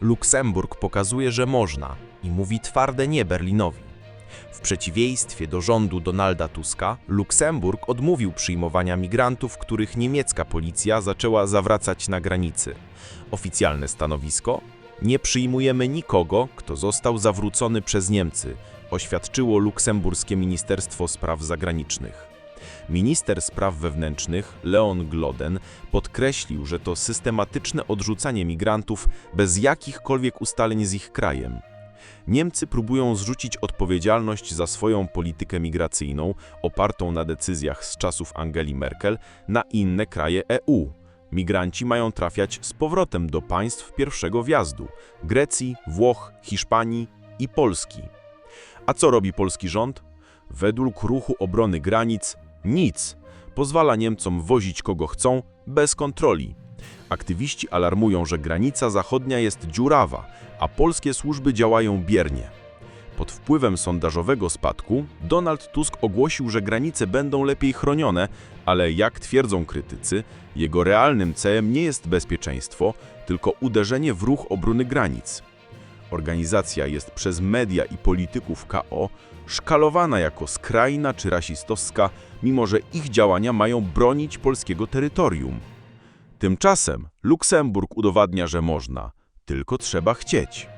Luksemburg pokazuje, że można i mówi twarde nie Berlinowi. W przeciwieństwie do rządu Donalda Tuska, Luksemburg odmówił przyjmowania migrantów, których niemiecka policja zaczęła zawracać na granicy. Oficjalne stanowisko? Nie przyjmujemy nikogo, kto został zawrócony przez Niemcy, oświadczyło luksemburskie Ministerstwo Spraw Zagranicznych. Minister spraw wewnętrznych Leon Gloden podkreślił, że to systematyczne odrzucanie migrantów bez jakichkolwiek ustaleń z ich krajem. Niemcy próbują zrzucić odpowiedzialność za swoją politykę migracyjną, opartą na decyzjach z czasów Angeli Merkel, na inne kraje EU. Migranci mają trafiać z powrotem do państw pierwszego wjazdu Grecji, Włoch, Hiszpanii i Polski. A co robi polski rząd? Według ruchu obrony granic nic. Pozwala Niemcom wozić kogo chcą, bez kontroli. Aktywiści alarmują, że granica zachodnia jest dziurawa, a polskie służby działają biernie. Pod wpływem sondażowego spadku Donald Tusk ogłosił, że granice będą lepiej chronione, ale jak twierdzą krytycy, jego realnym celem nie jest bezpieczeństwo, tylko uderzenie w ruch obrony granic. Organizacja jest przez media i polityków KO szkalowana jako skrajna czy rasistowska, mimo że ich działania mają bronić polskiego terytorium. Tymczasem Luksemburg udowadnia, że można, tylko trzeba chcieć.